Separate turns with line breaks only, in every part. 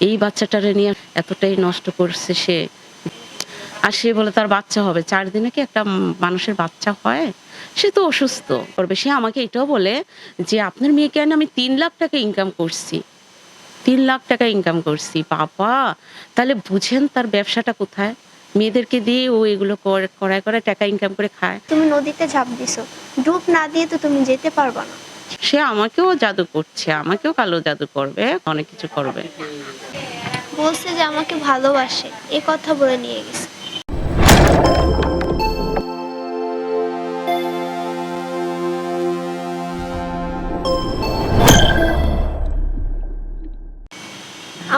এই বাচ্চাটারে নিয়ে এতটাই নষ্ট করছে সে। আর সে বলে, তার বাচ্চা হবে। চার দিনে কি একটা মানুষের বাচ্চা হয়? সে তো অসুস্থ। করবে। সে আমাকে এটাও বলে যে, আপনার মেয়েকে আমি তিন লাখ টাকা ইনকাম করছি। তিন লাখ টাকা ইনকাম করছি। বাবা, তাহলে বুঝেন তার ব্যবসাটা কোথায়? মেয়েদেরকে দিয়ে ও এগুলো কর- করায় করায় টাকা ইনকাম করে খায়।
তুমি নদীতে ঝাঁপ দিছো। ডুব না দিয়ে তো তুমি যেতে পারবা না।
সে আমাকেও জাদু করছে, আমাকেও কালো জাদু করবে, অনেক কিছু করবে।
বলছে যে আমাকে ভালোবাসে, এ কথা বলে নিয়ে গেছে।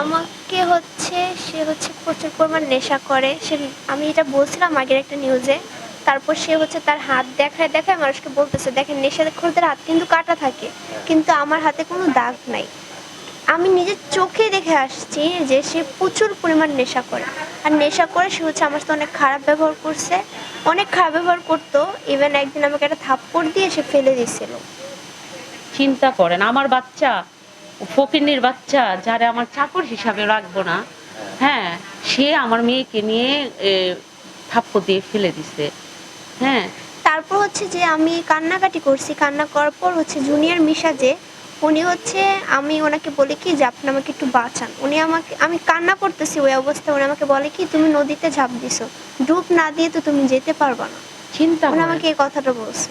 আমাকে হচ্ছে, সে হচ্ছে প্রচুর পরিমাণ নেশা করে। সে, আমি এটা বলছিলাম আগের একটা নিউজে তারপর সে হচ্ছে তার হাত দেখায় দেখায় মানুষকে বলতেছে, দেখেন নেশাখোরদের হাত কিন্তু কাটা থাকে, কিন্তু আমার হাতে কোনো দাগ নাই। আমি নিজের চোখে দেখে আসছি যে সে প্রচুর পরিমাণ নেশা করে। আর নেশা করে সে হচ্ছে আমার সাথে অনেক খারাপ ব্যবহার করছে, অনেক খারাপ ব্যবহার করতো ইভেন একদিন আমাকে একটা থাপ্পড় দিয়ে সে ফেলে দিয়েছিল।
চিন্তা করেন, আমার বাচ্চা, ফকিন্নির বাচ্চা, যারা আমার চাকর হিসাবে রাখব না হ্যাঁ সে আমার মেয়েকে নিয়ে থাপ্পড় দিয়ে ফেলে দিছে। হ্যাঁ।
তারপর হচ্ছে যে আমি কান্নাকাটি করছি কান্না করার পর হচ্ছে জুনিয়র মিশা যে উনি হচ্ছে আমি ওনাকে বলি কি যে আপনি আমাকে একটু বাঁচান। উনি আমাকে আমি কান্না করতেছি ওই অবস্থায় উনি আমাকে বলে কি তুমি নদীতে ঝাঁপ দিছো। ডুব না দিয়ে তো তুমি যেতে পারবা না।
চিন্তা
উনি আমাকে এই কথাটা বলছে।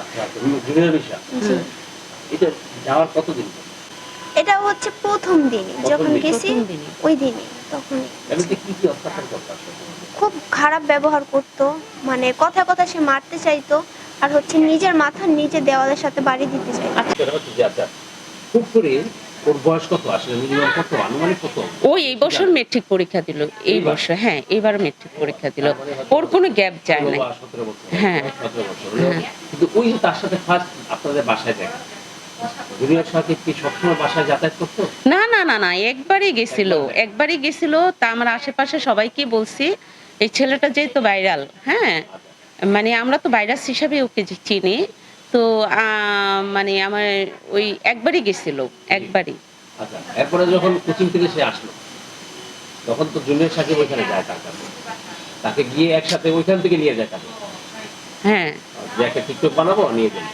আচ্ছা, জুনিয়র মিশা। এটা যাওয়ার কতদিন?
এটা হচ্ছে প্রথম দিনই যখন গেছি ওই দিনই। তখনই
এমনিতে কি কি অত্যাচার করতে আসলে?
খুব খারাপ ব্যবহার করতো মানে কথা কথা সে মারতে চাইতো আর হচ্ছে নিজের মাথা নিজে দেওয়ালের সাথে বাড়ি দিতে
হচ্ছে যে আচ্ছা খুব করে ওর বয়স কত আসলে মিনিমাম কত আনুমানিক কত
ও এই বছর মেট্রিক পরীক্ষা দিল এই
এইবার?
বছর হ্যাঁ এবার মেট্রিক পরীক্ষা দিল ওর কোনো গ্যাপ যায় হ্যাঁ।
সতেরো বছর হলো। কিন্তু ওই তার সাথে ফার্স্ট আপনাদের বাসায় দেখা জুনিয়র সাহেব কি সবসময় বাসায় যাতায়াত করতো?
না না না না একবারই গেছিল একবারই গেছিল। তা আমরা আশেপাশে সবাইকে বলছি এই ছেলেটা যেহেতু ভাইরাল হ্যাঁ? মানে আমরা তো ভাইরাস হিসাবে ওকে চিনি তো মানে আমার ওই একবারই গেছিল একবারই।
আচ্ছা এরপরে যখন কোচিং থেকে সে আসলো তখন তো জুনিয়র সাহেব ওইখানে যায় তার কাছে। তাকে গিয়ে একসাথে ওইখান থেকে নিয়ে যায় তাকে।
হ্যাঁ।
যে একটা টিকটক বানাবো নিয়ে গেল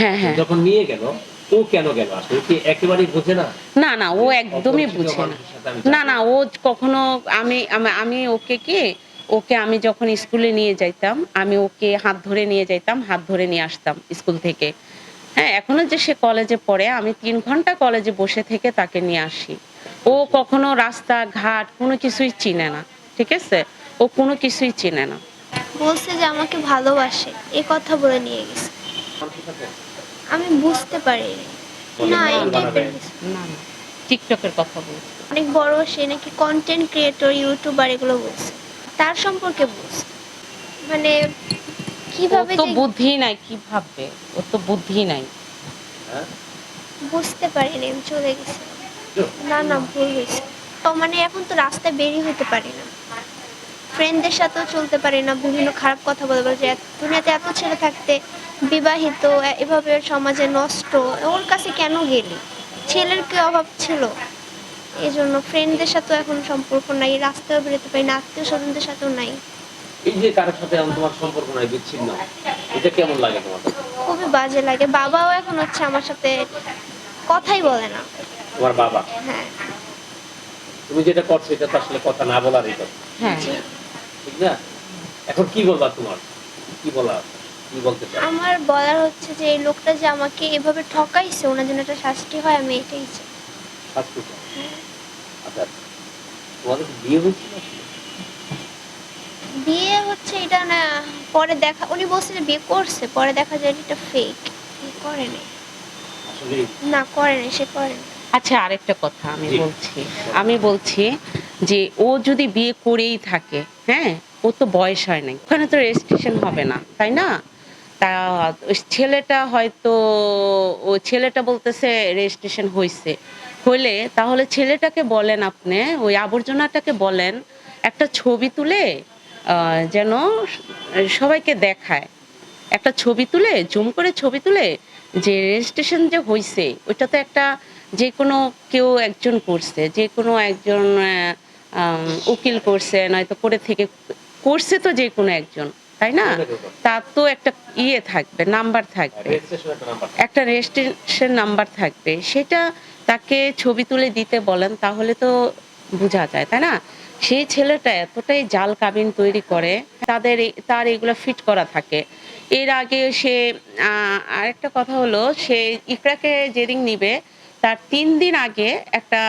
হ্যাঁ হ্যাঁ।
যখন নিয়ে গেল ও কেন গেল? আসলে কি একেবারেই বোঝে না?
না না ও একদমই বুঝে না।
আমি
না না ও কখনো আমি আমি- আমি ওকে কি ওকে আমি যখন স্কুলে নিয়ে যাইতাম আমি ওকে হাত ধরে নিয়ে যাইতাম হাত ধরে নিয়ে আসতাম স্কুল থেকে। হ্যাঁ এখনও যে সে কলেজে পড়ে আমি তিন ঘণ্টা কলেজে বসে থেকে তাকে নিয়ে আসি। ও কখনো রাস্তা ঘাট কোনো কিছুই চিনে না ঠিক আছে? ও কোনো কিছুই চিনে না।
বলছে যে আমাকে ভালোবাসে এ কথা বলে নিয়ে গেছে। আমি বুঝতে পারিনি। না এই টাইপের
না না। টিকটকের কথা বলছি।
অনেক বড় সে নাকি কন্টেন্ট ক্রিয়েটর ইউটিউবার এগুলো বলছে তার সম্পর্কে বলছে মানে কীভাবে
তো বুদ্ধি নাই কি ভাববে? ও তো বুদ্ধি নাই।
হ্যাঁ?
বুঝতে পারিনি আমি চলে গেছি। না না ভুল হয়েছে। তো মানে এখন তো রাস্তায় বেরিয়ে হতে পারি না। ফ্রেন্ডদের সাথেও চলতে পারি না বিভিন্ন খারাপ কথা বলে বলে যে দুনিয়াতে এত ছেলে থাকতে বিবাহিত এভাবে সমাজে নষ্ট ওর কাছে কেন গেলি? ছেলের কি অভাব ছিল? এই জন্য ফ্রেন্ডদের সাথেও এখন সম্পর্ক নাই রাস্তায় বেরোতে পারি না আত্মীয় স্বজনদের সাথেও নাই।
এই যে কারোর সাথে এখন তোমার সম্পর্ক নাই বিচ্ছিন্ন এটা কেমন লাগে তোমার?
খুবই বাজে লাগে বাবাও এখন হচ্ছে আমার সাথে কথাই বলে না।
তোমার বাবা?
হ্যাঁ।
তুমি যেটা করছ এটা তো আসলে কথা না বলারই কথা।
হ্যাঁ।
ঠিক না? এখন কি বলবা তোমার? কি বলা? কি বলতে চাও?
আমার বলার হচ্ছে যে এই লোকটা যে আমাকে এভাবে ঠকাইছে ওনার জন্য একটা শাস্তি হয় আমি এটাই চাই।
শাস্তি চাও। আচ্ছা তোমাদের বিয়ে হয়েছিল
বিয়ে হচ্ছে এটা না পরে দেখা উনি বলছে যে বিয়ে করছে পরে দেখা যায় এটা ফেক করে নাই।
আসলে
না করে নাই সে করে
আচ্ছা আরেকটা কথা আমি বলছি। আমি বলছি যে ও যদি বিয়ে করেই থাকে হ্যাঁ ও তো বয়স হয় নাই। ওখানে তো রেজিস্ট্রেশন হবে না, তাই না? তা ছেলেটা হয়তো, ও ছেলেটা বলতেছে রেজিস্ট্রেশন হয়েছে হইলে তাহলে ছেলেটাকে বলেন আপনি, ওই আবর্জনাটাকে বলেন, একটা ছবি তুলে যেন সবাইকে দেখায়। একটা ছবি তুলে, জুম করে ছবি তুলে, যে রেজিস্ট্রেশন যে হয়েছে ওইটা তো একটা যে কোনো কেউ একজন করছে, যে কোনো একজন উকিল করছে নয়তো করে থেকে করছে তো যে কোনো একজন তাই না? তার তো একটা ইয়ে থাকবে নাম্বার থাকবে।
একটা
রেজিস্ট্রেশন নাম্বার থাকবে। সেটা তাকে ছবি তুলে দিতে বলেন তাহলে তো বোঝা যায় তাই না? সেই ছেলেটা এতটাই জাল কাবিন তৈরি করে তাদের তার এগুলো ফিট করা থাকে। এর আগে সে আরেকটা কথা হলো সে ইকরাকে যেদিন নিবে তার তিন দিন আগে একটা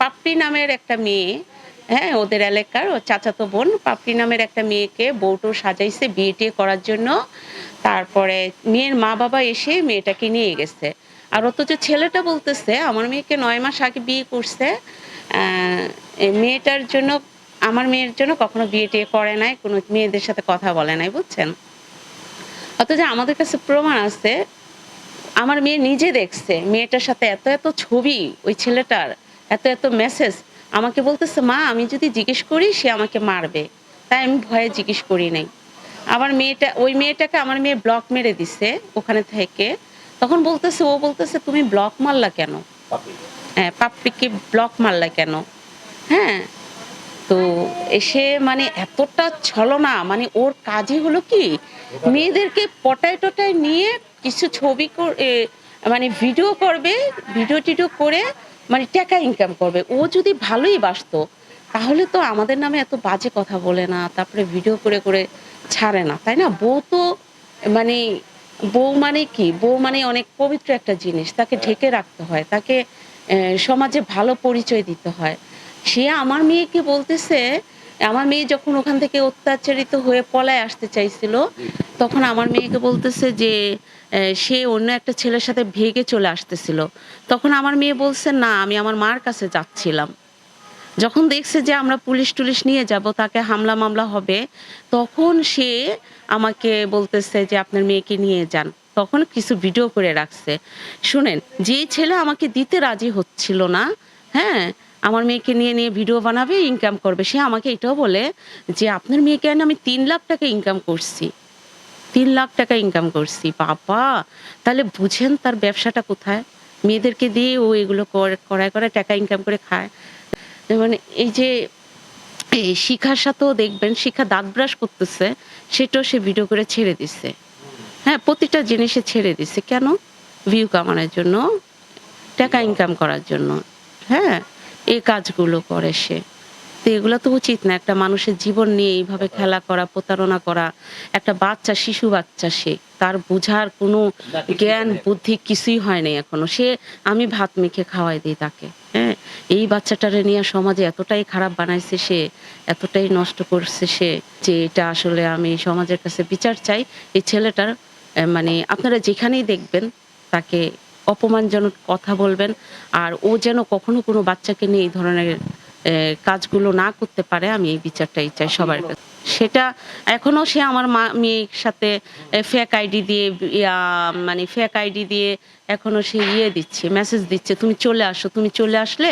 পাপড়ি নামের একটা মেয়ে হ্যাঁ ওদের এলাকার ও চাচাতো বোন পাপড়ি নামের একটা মেয়েকে বউটো সাজাইছে বিয়ে টিয়ে করার জন্য। তারপরে মেয়ের মা বাবা এসে মেয়েটাকে নিয়ে গেছে। আর অথচ ছেলেটা বলতেছে, আমার মেয়েকে নয় মাস আগে বিয়ে করছে মেয়েটার জন্য, আমার মেয়ের জন্য কখনো বিয়ে টিয়ে করে নাই, কোনো মেয়েদের সাথে কথা বলে নাই, বুঝছেন? অথচ আমাদের কাছে প্রমাণ আছে আমার মেয়ে নিজে দেখছে মেয়েটার সাথে এত এত ছবি ওই ছেলেটার এত এত মেসেজ আমাকে বলতেছে মা আমি যদি জিজ্ঞেস করি সে আমাকে মারবে। তাই আমি ভয়ে জিজ্ঞেস করি নাই। আমার মেয়েটা ওই মেয়েটাকে আমার মেয়ে ব্লক মেরে দিছে ওখানে থেকে। তখন বলতেছে ও বলতেছে তুমি ব্লক মারলা কেন? হ্যাঁ পাপ্পিকে ব্লক মারলা কেন? হ্যাঁ তো এসে মানে এতটা ছলনা মানে ওর কাজই হলো কি? মেয়েদেরকে পটায় টটায় নিয়ে কিছু ছবি মানে ভিডিও করবে ভিডিও টিডিও করে মানে টাকা ইনকাম করবে। ও যদি ভালোই বাসতো, তাহলে তো আমাদের নামে এত বাজে কথা বলে না, তারপরে ভিডিও করে করে ছাড়ে না, তাই না? বউ তো মানে বউ মানে কি? বউ মানে অনেক পবিত্র একটা জিনিস, তাকে ঢেকে রাখতে হয়, তাকে সমাজে ভালো পরিচয় দিতে হয়। সে আমার মেয়েকে বলতেছে আমার মেয়ে যখন ওখান থেকে অত্যাচারিত হয়ে পলায় আসতে চাইছিল, তখন আমার মেয়েকে বলতেছে যে সে অন্য একটা ছেলের সাথে ভেগে চলে আসতেছিল। তখন আমার মেয়ে বলছে, না, আমি আমার মার কাছে যাচ্ছিলাম। যখন দেখছে যে আমরা পুলিশ টুলিশ নিয়ে যাব, তাকে হামলা মামলা হবে, তখন সে আমাকে বলতেছে যে, আপনার মেয়েকে নিয়ে যান। তখন কিছু ভিডিও করে রাখছে। শুনেন, যে ছেলে আমাকে দিতে রাজি হচ্ছিল না হ্যাঁ আমার মেয়েকে নিয়ে নিয়ে ভিডিও বানাবে ইনকাম করবে। সে আমাকে এটাও বলে যে আপনার মেয়েকে আমি তিন লাখ টাকা ইনকাম করছি। তিন লাখ টাকা ইনকাম করছি। বাবা তাহলে বুঝেন তার ব্যবসাটা কোথায়? মেয়েদেরকে দিয়ে ও এগুলো কর- করায় করায় টাকা ইনকাম করে খায়। যেমন এই যে শিখার সাথেও দেখবেন শিখা দাঁত ব্রাশ করতেছে সেটাও সে ভিডিও করে ছেড়ে দিছে। হ্যাঁ প্রতিটা জিনিসে ছেড়ে দিছে। কেন? ভিউ কামানোর জন্য টাকা ইনকাম করার জন্য। হ্যাঁ। এই কাজগুলো করে সে। তো এগুলো তো উচিত না, একটা মানুষের জীবন নিয়ে এইভাবে খেলা করা, প্রতারণা করা, একটা বাচ্চা, শিশু বাচ্চা সে, তার বোঝার কোনো জ্ঞান, বুদ্ধি কিছুই হয় নাই এখনও। সে, আমি ভাত মেখে খাওয়াই দিই তাকে হ্যাঁ? এই বাচ্চাটারে নিয়ে সমাজে এতটাই খারাপ বানাইছে সে, এতটাই নষ্ট করছে সে, যে এটা আসলে আমি সমাজের কাছে বিচার চাই। এই ছেলেটার মানে আপনারা যেখানেই দেখবেন তাকে অপমানজনক কথা বলবেন, আর ও যেন কখনো কোনো বাচ্চাকে নিয়ে এই ধরনের কাজগুলো না করতে পারে, আমি এই বিচারটাই চাই সবার কাছে। সেটা এখনও সে আমার মা মেয়ের সাথে ফেক আইডি দিয়ে মানে ফেক আইডি দিয়ে এখনও সে ইয়ে দিচ্ছে মেসেজ দিচ্ছে, তুমি চলে আসো, তুমি চলে আসলে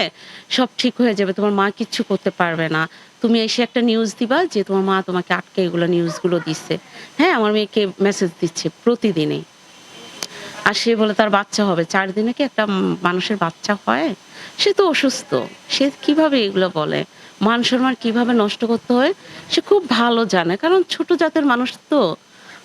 সব ঠিক হয়ে যাবে, তোমার মা কিচ্ছু করতে পারবে না। তুমি এসে একটা নিউজ দিবা যে তোমার মা তোমাকে আটকে এগুলো নিউজগুলো দিচ্ছে। হ্যাঁ আমার মেয়েকে মেসেজ দিচ্ছে প্রতিদিনই। আর সে বলে তার বাচ্চা হবে। চার দিনে কি একটা মানুষের বাচ্চা হয়? সে তো অসুস্থ। সে কীভাবে এগুলো বলে? মান সম্মান কীভাবে নষ্ট করতে হয়? সে খুব ভালো জানে। কারণ ছোট জাতের মানুষ তো।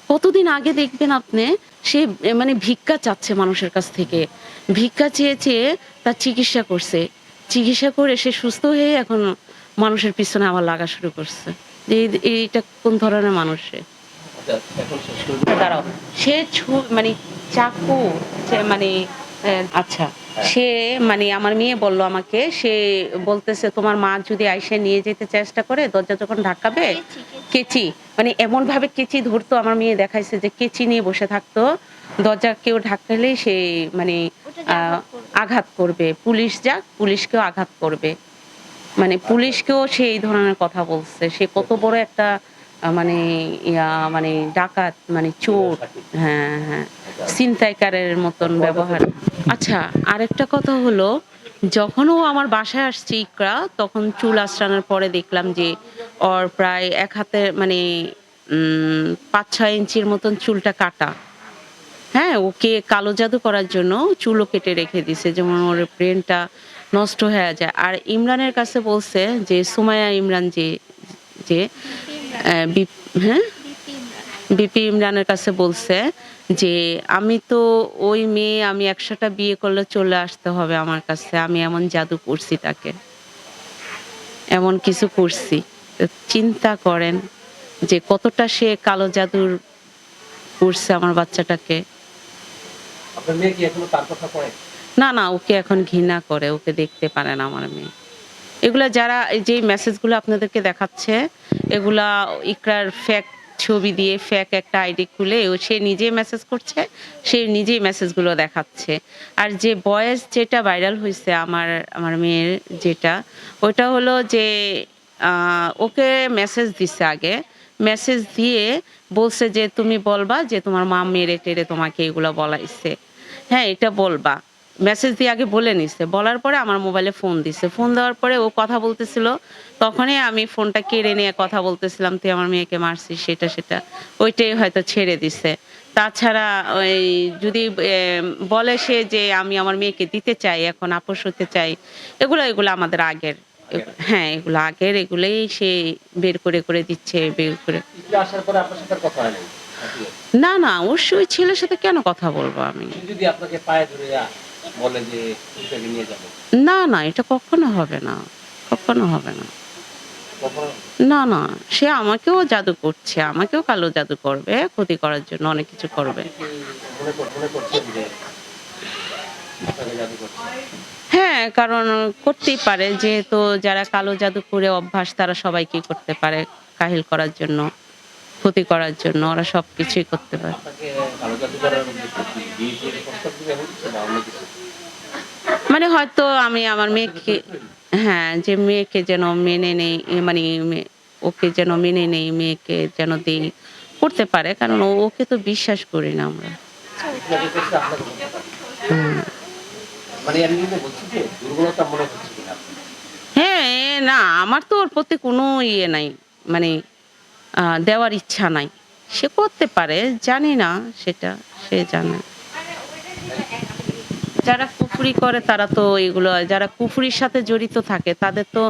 কতদিন আগে দেখবেন আপনি সে মানে ভিক্ষা চাচ্ছে মানুষের কাছ থেকে। ভিক্ষা চেয়ে চেয়ে তার চিকিৎসা করছে। চিকিৎসা করে সে সুস্থ হয়ে এখন মানুষের পিছনে আবার লাগা শুরু করছে। যে এই- এইটা কোন ধরনের মানুষ সে?
আচ্ছা,
দাঁড়াও। সে মানে চাকু সে মানে আচ্ছা। সে মানে আমার মেয়ে বলল আমাকে সে বলতেছে তোমার মা যদি আইসে নিয়ে যেতে চেষ্টা করে দরজা যখন ঢাকাবে
কেচি,
মানে এমন ভাবে কেচি ধরতো আমার মেয়ে দেখাইছে যে কেচি নিয়ে বসে থাকতো দরজা কেউ ঢাকলেই সে মানে আহ,
আঘাত করবে।
পুলিশ যাক পুলিশকেও আঘাত করবে। মানে পুলিশকেও সে এই ধরনের কথা বলছে সে কত বড় একটা মানে ইয়া মানে ডাকাত মানে চোর। হ্যাঁ হ্যাঁ। ছিনতাইকারের মতন ব্যবহার। আচ্ছা আরেকটা কথা হলো, যখন ও আমার বাসায় আসছে ইকরা, তখন চুল আশ্রানোর পরে দেখলাম যে ওর প্রায় এক হাতে মানে পাঁচ, ছয় ইঞ্চির মতন চুলটা কাটা। হ্যাঁ ওকে কালো জাদু করার জন্য চুলও কেটে রেখে দিছে, যেমন ওর ব্রেনটা নষ্ট হয়ে যায়। আর ইমরানের কাছে বলছে যে সুমায়া ইমরান যে যে হ্যাঁ? বিপি ইমরানের কাছে বলছে যে আমি তো ওই মেয়ে আমি একশোটা বিয়ে করলে চলে আসতে হবে আমার কাছে আমি এমন জাদু করছি তাকে। এমন কিছু করছি। চিন্তা করেন যে কতটা সে কালো জাদুর করছে আমার বাচ্চাটাকে। না না ওকে এখন ঘৃণা করে ওকে দেখতে পারে না আমার মেয়ে। এগুলা যারা এই যে মেসেজগুলো আপনাদেরকে দেখাচ্ছে এগুলা ইকরার ফ্যাক ছবি দিয়ে ফ্যাক একটা আইডি খুলে ও সে নিজেই মেসেজ করছে, সে নিজেই মেসেজগুলো দেখাচ্ছে। আর যে বয়েস যেটা ভাইরাল হয়েছে আমার আমার মেয়ের যেটা, ওটা হলো যে ওকে মেসেজ দিছে আগে। মেসেজ দিয়ে বলছে যে, তুমি বলবা যে তোমার মা মেরে টেরে তোমাকে এগুলো বলাইছে। হ্যাঁ এটা বলবা। মেসেজ দিয়ে আগে বলে নিছে। বলার পরে আমার মোবাইলে ফোন দিছে। ফোন দেওয়ার পরে ও কথা বলতেছিল। তখনই আমি ফোনটা কেড়ে নিয়ে কথা বলতেছিলাম তুই আমার মেয়েকে মারছিস সেটা সেটা। ওইটাই হয়তো ছেড়ে দিছে। তাছাড়া ওই যদি বলে সে যে আমি আমার মেয়েকে দিতে চাই এখন আপোষ হতে চাই এগুলো এগুলো আমাদের আগের। হ্যাঁ এগুলো আগের এগুলোই সে বের করে করে দিচ্ছে বের করে।
আসার পরে আপনার সাথে কথা হয়
না না অবশ্যই ছেলের সাথে কেন কথা বলব আমি?
যদি আপনাকে পায়ে ধরে বলে যে ইকরাকে নিয়ে যাব।
না না এটা কখনো হবে না কখনো হবে না। না না সে আমাকেও জাদু করছে আমাকেও কালো জাদু করবে ক্ষতি করার জন্য অনেক কিছু করবে। হ্যাঁ কারণ করতেই পারে যেহেতু যারা কালো জাদু করে অভ্যাস তারা সবাই কি করতে পারে কাহিল করার জন্য ক্ষতি করার জন্য ওরা সব কিছুই করতে পারে। মানে হয়তো আমি আমার মেয়েকে হ্যাঁ যে মেয়েকে যেন মেনে নেই মানে ওকে যেন মেনে নেই মেয়েকে যেন দেই করতে পারে কারণ ওকে তো বিশ্বাস করি না আমরা।
মানে?
হ্যাঁ না আমার তো ওর প্রতি কোনো ইয়ে নাই মানে দেওয়ার ইচ্ছা নাই সে করতে পারে জানি না সেটা সে জানে যারা কুফুরি করে, তারা তো এগুলো, যারা কুফুরির সাথে জড়িত থাকে, তাদের তো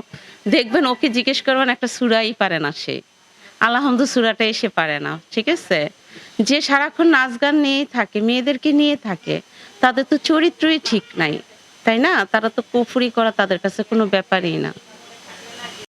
দেখবেন ওকে জিজ্ঞেস করবেন, একটা সুরাই পারে না সে। আল্লাহমদ সুরাটা সে পারে না, ঠিক আছে? যে সারাক্ষণ নাচ গান নিয়েই থাকে, মেয়েদেরকে নিয়ে থাকে, তাদের তো চরিত্রই ঠিক নাই, তাই না? তারা তো কুফুরি করা তাদের কাছে কোনো ব্যাপারই না।